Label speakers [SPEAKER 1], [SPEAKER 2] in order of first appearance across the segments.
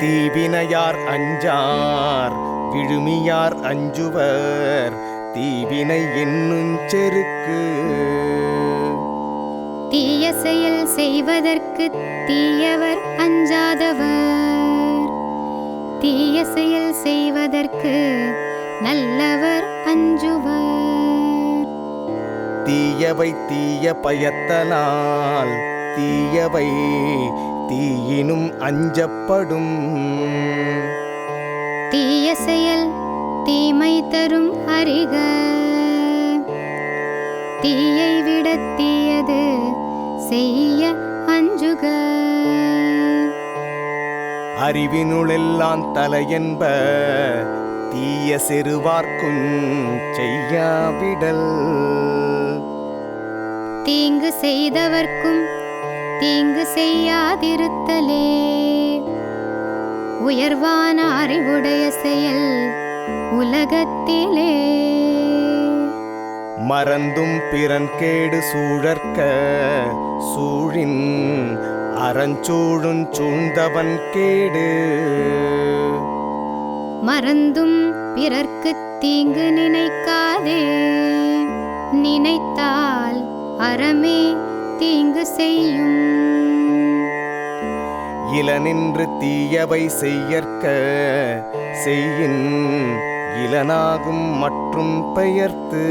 [SPEAKER 1] தீவினையார் அஞ்சார் விழுமியார் அஞ்சுவர் தீவினை என்னும் செருக்கு.
[SPEAKER 2] தீய செயல் செய்வதற்கு தீயவர் அஞ்சாதவர். தீய செயல்
[SPEAKER 1] தீயவை தீய பயத்தலால் தீயவை தீயினும் அஞ்சப்படும்.
[SPEAKER 2] தீய செயல் தீமை தரும் அறிக. தீயை விட தீயது செய்ய அஞ்சுக.
[SPEAKER 1] அறிவினுளெல்லாம் தலையென்ப தீய செருவார்க்குஞ் செய்யாவிடல்.
[SPEAKER 2] தீங்கு செய்தவர்க்கும் தீங்கு செய்யாதிருத்தலே. உயர்வான அறிவுடைய செயல் உலகத்திலே.
[SPEAKER 1] மறந்தும் பிறன் கேடு சூழற்க சூழின் அறஞ்சூழுஞ் சூழ்ந்தவன் கேடு.
[SPEAKER 2] மறந்தும் பிறர்க்கு தீங்கு நினைக்காதே நினைத்தால் அறமே தீங்கு செய்யும்.
[SPEAKER 1] இளனின்று தீயவை செய்யற்க செய்யின் இளனாகும் மற்றும் பெயர்த்து.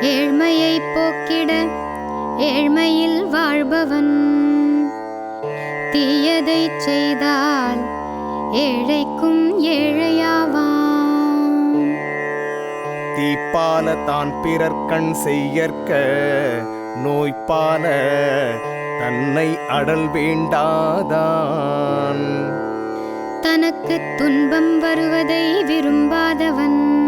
[SPEAKER 2] ஏழ்மையை போக்கிட ஏழ்மையில் வாழ்பவன். தீயதை செய்தால் ஏழைக்கும்
[SPEAKER 1] தீப்பால தான் பிறர் கண் செய்யற்க. நோய்ப்பால தன்னை அடல் வேண்டாதான்.
[SPEAKER 2] தனக்கு துன்பம் வருவதை விரும்பாதவன்.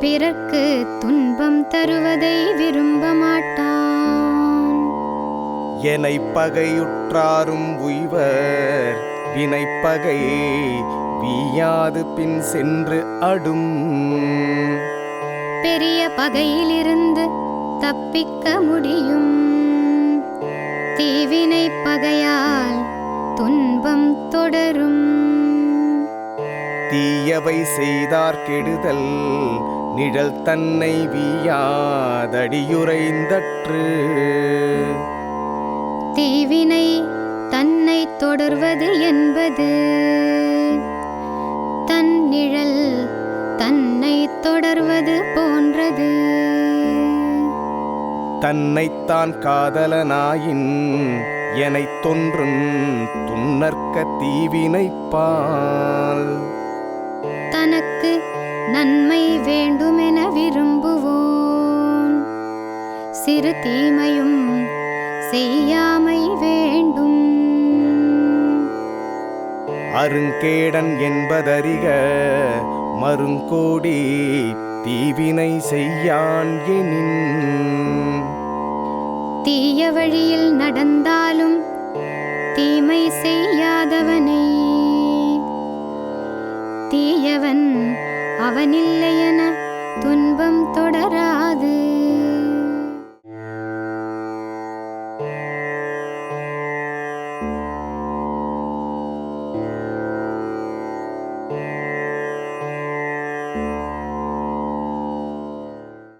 [SPEAKER 2] பிறர்க்கு துன்பம் தருவதை விரும்ப மாட்டான்
[SPEAKER 1] எனை பகையுற்றாரும் உய்வர். வினைப்பகை வீயாது பின் சென்று அடும்.
[SPEAKER 2] பெரிய பகையிலிருந்து தப்பிக்க முடியும். தீவினை பகையால் துன்பம் தொடரும்.
[SPEAKER 1] தீயவை செய்தார் கெடுதல் நிழல் தன்னை வீயாதடியுரைந்தற்று
[SPEAKER 2] தீவினை தன்னை தொடர்வது என்பது
[SPEAKER 1] தன்னைத்தான் காதலனாயின் எனைத் தொன்றும் துன்னற்க தீவினைப்பால்.
[SPEAKER 2] தனக்கு நன்மை வேண்டுமென விரும்புவோன். சிறு தீமையும் செய்யாமை வேண்டும்.
[SPEAKER 1] அருங்கேடன் என்பதறிக மருங்கோடி தீவினை செய்யான் எனின்.
[SPEAKER 2] தீய வழியில் நடந்தாலும் தீமை செய்யாதவனை. தீயவன் அவனில்லையென துன்ப